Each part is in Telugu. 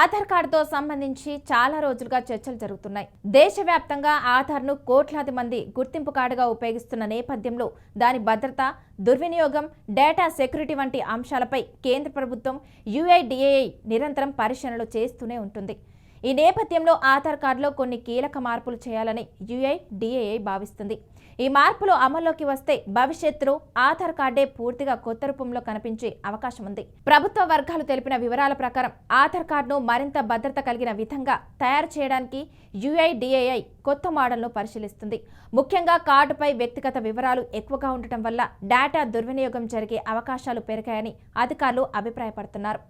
ఆధార్ కార్డుతో సంబంధించి చాలా రోజులుగా చర్చలు జరుగుతున్నాయి. దేశవ్యాప్తంగా ఆధార్ను కోట్లాది మంది గుర్తింపు కార్డుగా ఉపయోగిస్తున్న నేపథ్యంలో దాని భద్రత దుర్వినియోగం డేటా సెక్యూరిటీ వంటి అంశాలపై కేంద్ర ప్రభుత్వం యుఐడిఏఐ నిరంతరం పరిశీలనలు చేస్తూనే ఉంటుంది. ఈ నేపథ్యంలో ఆధార్ కార్డులో కొన్ని కీలక మార్పులు చేయాలని యుఐడిఏఐ భావిస్తుంది. ఈ మార్పులు అమల్లోకి వస్తే భవిష్యత్తులో ఆధార్ కార్డే పూర్తిగా కొత్త రూపంలో కనిపించే అవకాశం ఉంది. ప్రభుత్వ వర్గాలు తెలిపిన వివరాల ప్రకారం ఆధార్ కార్డును మరింత భద్రత కలిగిన విధంగా తయారు చేయడానికి యుఐడిఏఐ కొత్త మోడల్ను పరిశీలిస్తుంది. ముఖ్యంగా కార్డుపై వ్యక్తిగత వివరాలు ఎక్కువగా ఉండటం వల్ల డేటా దుర్వినియోగం జరిగే అవకాశాలు పెరిగాయని అధికారులు అభిప్రాయపడుతున్నారు.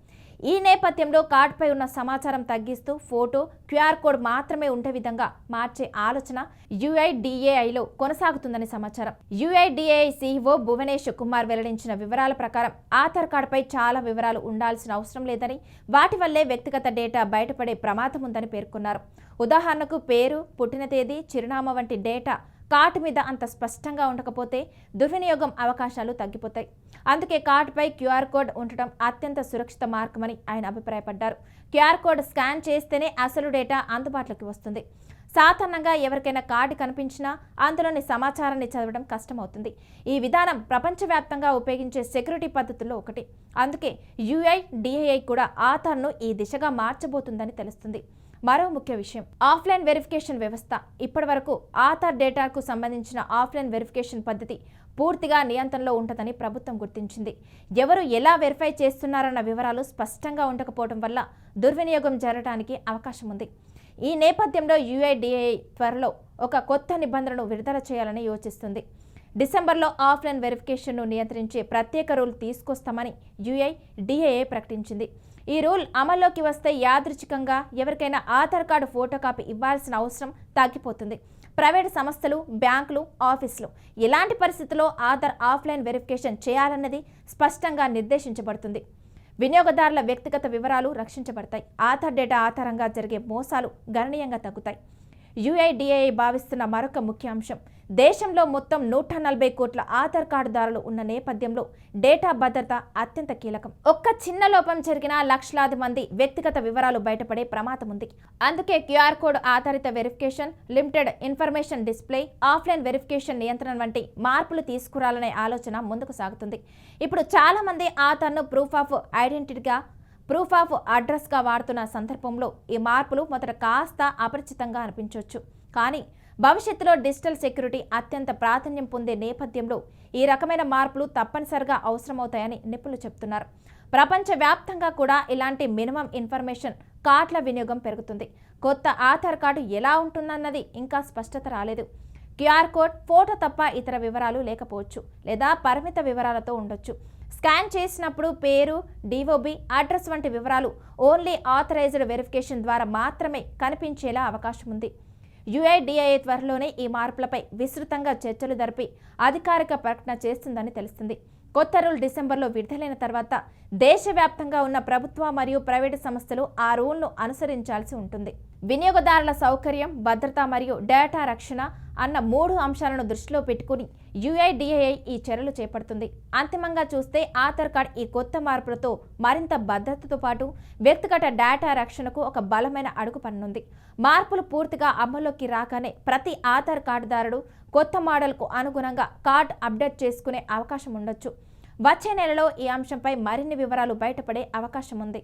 ఈ నేపథ్యంలో కార్డుపై ఉన్న సమాచారం తగ్గిస్తూ ఫోటో క్యూఆర్ కోడ్ మాత్రమే ఉండే విధంగా మార్చే ఆలోచన యుఐడిఏఐలో కొనసాగుతుందని సమాచారం. యుఐడిఏఐ సిఇఓ భువనేష్ కుమార్ వెల్లడించిన వివరాల ప్రకారం ఆధార్ కార్డుపై చాలా వివరాలు ఉండాల్సిన అవసరం లేదని వాటి వల్లే వ్యక్తిగత డేటా బయటపడే ప్రమాదం ఉందని పేర్కొన్నారు. ఉదాహరణకు పేరు పుట్టిన తేదీ చిరునామా వంటి డేటా కార్ట్ మీద అంత స్పష్టంగా ఉండకపోతే దుర్వినియోగం అవకాశాలు తగ్గిపోతాయి. అందుకే కార్డుపై క్యూఆర్ కోడ్ ఉండటం అత్యంత సురక్షిత మార్గమని ఆయన అభిప్రాయపడ్డారు. క్యూఆర్ కోడ్ స్కాన్ చేస్తేనే అసలు డేటా అందుబాటులోకి వస్తుంది. సాధారణంగా ఎవరికైనా కార్డు కనిపించినా అందులోని సమాచారాన్ని చదవడం కష్టమవుతుంది. ఈ విధానం ప్రపంచవ్యాప్తంగా ఉపయోగించే సెక్యూరిటీ పద్ధతుల్లో ఒకటి. అందుకే యుఐడిఏఐ కూడా ఆధార్ను ఈ దిశగా మార్చబోతుందని తెలుస్తుంది. మరో ముఖ్య విషయం. ఆఫ్లైన్ వెరిఫికేషన్ వ్యవస్థ. ఇప్పటి వరకు ఆధార్ డేటాకు సంబంధించిన ఆఫ్లైన్ వెరిఫికేషన్ పద్ధతి పూర్తిగా నియంత్రణలో ఉంటుందని ప్రభుత్వం గుర్తించింది. ఎవరు ఎలా వెరిఫై చేస్తున్నారన్న వివరాలు స్పష్టంగా ఉండకపోవడం వల్ల దుర్వినియోగం జరగడానికి అవకాశం ఉంది. ఈ నేపథ్యంలో యుఐడిఏఐ త్వరలో ఒక కొత్త నిబంధనను విడుదల చేయాలని యోచిస్తుంది. డిసెంబర్లో ఆఫ్లైన్ వెరిఫికేషన్ను నియంత్రించే ప్రత్యేక రూల్ తీసుకొస్తామని యుఐడిఏఐ ప్రకటించింది. ఈ రూల్ అమల్లోకి వస్తే యాదృచ్ఛికంగా ఎవరికైనా ఆధార్ కార్డు ఫోటో కాపీ ఇవ్వాల్సిన అవసరం తగ్గిపోతుంది. ప్రైవేట్ సంస్థలు బ్యాంకులు ఆఫీసులు ఎలాంటి పరిస్థితుల్లో ఆధార్ ఆఫ్లైన్ వెరిఫికేషన్ చేయాలన్నది స్పష్టంగా నిర్దేశించబడుతుంది. వినియోగదారుల వ్యక్తిగత వివరాలు రక్షించబడతాయి. ఆధార్ డేటా ఆధారంగా జరిగే మోసాలు గణనీయంగా తగ్గుతాయి. యుఐడిఏఐ భావిస్తున్న మరొక ముఖ్య అంశం దేశంలో మొత్తం నూట నలభై కోట్ల ఆధార్ కార్డుదారులు ఉన్న నేపథ్యంలో డేటా భద్రత అత్యంత కీలకం. ఒక్క చిన్న లోపం జరిగినా లక్షలాది మంది వ్యక్తిగత వివరాలు బయటపడే ప్రమాదం ఉంది. అందుకే క్యూఆర్ కోడ్ ఆధారిత verification limited information display offline verification నియంత్రణ వంటి మార్పులు తీసుకురాలనే ఆలోచన ముందుకు సాగుతుంది. ఇప్పుడు చాలా మంది ఆధార్ను ప్రూఫ్ ఆఫ్ ఐడెంటిటీగా ప్రూఫ్ ఆఫ్ అడ్రస్గా వాడుతున్న సందర్భంలో ఈ మార్పులు మొదట కాస్త అపరిచితంగా అనిపించవచ్చు కానీ భవిష్యత్తులో డిజిటల్ సెక్యూరిటీ అత్యంత ప్రాధాన్యం పొందే నేపథ్యంలో ఈ రకమైన మార్పులు తప్పనిసరిగా అవసరమవుతాయని నిపుణులు చెబుతున్నారు. ప్రపంచవ్యాప్తంగా కూడా ఇలాంటి మినిమం ఇన్ఫర్మేషన్ కార్డుల వినియోగం పెరుగుతుంది. కొత్త ఆధార్ కార్డు ఎలా ఉంటుందన్నది ఇంకా స్పష్టత రాలేదు. క్యూఆర్ కోడ్ ఫోటో తప్ప ఇతర వివరాలు లేకపోవచ్చు లేదా పరిమిత వివరాలతో ఉండొచ్చు. స్కాన్ చేసినప్పుడు పేరు డిఓబి అడ్రస్ వంటి వివరాలు ఓన్లీ ఆథరైజ్డ్ వెరిఫికేషన్ ద్వారా మాత్రమే కనిపించేలా అవకాశం ఉంది. యుఐడిఐఏ త్వరలోనే ఈ మార్పులపై విస్తృతంగా చర్చలు జరిపి అధికారిక ప్రకటన చేస్తుందని తెలుస్తుంది. కొత్త రూల్ డిసెంబర్లో విడుదలైన తర్వాత దేశవ్యాప్తంగా ఉన్న ప్రభుత్వ మరియు ప్రైవేటు సంస్థలు ఆ రూల్ను అనుసరించాల్సి ఉంటుంది. వినియోగదారుల సౌకర్యం భద్రత మరియు డేటా రక్షణ అన్న మూడు అంశాలను దృష్టిలో పెట్టుకుని యుఐడిఏఐ ఈ చర్యలు చేపడుతుంది. అంతిమంగా చూస్తే ఆధార్ కార్డ్ ఈ కొత్త మార్పులతో మరింత భద్రతతో పాటు వ్యక్తిగత డేటా రక్షణకు ఒక బలమైన అడుగు పన్నుంది మార్పులు పూర్తిగా అమల్లోకి రాగానే ప్రతి ఆధార్ కార్డుదారుడు కొత్త మోడల్కు అనుగుణంగా కార్డ్ అప్డేట్ చేసుకునే అవకాశం ఉండొచ్చు. వచ్చే నెలలో ఈ అంశంపై మరిన్ని వివరాలు బయటపడే అవకాశం ఉంది.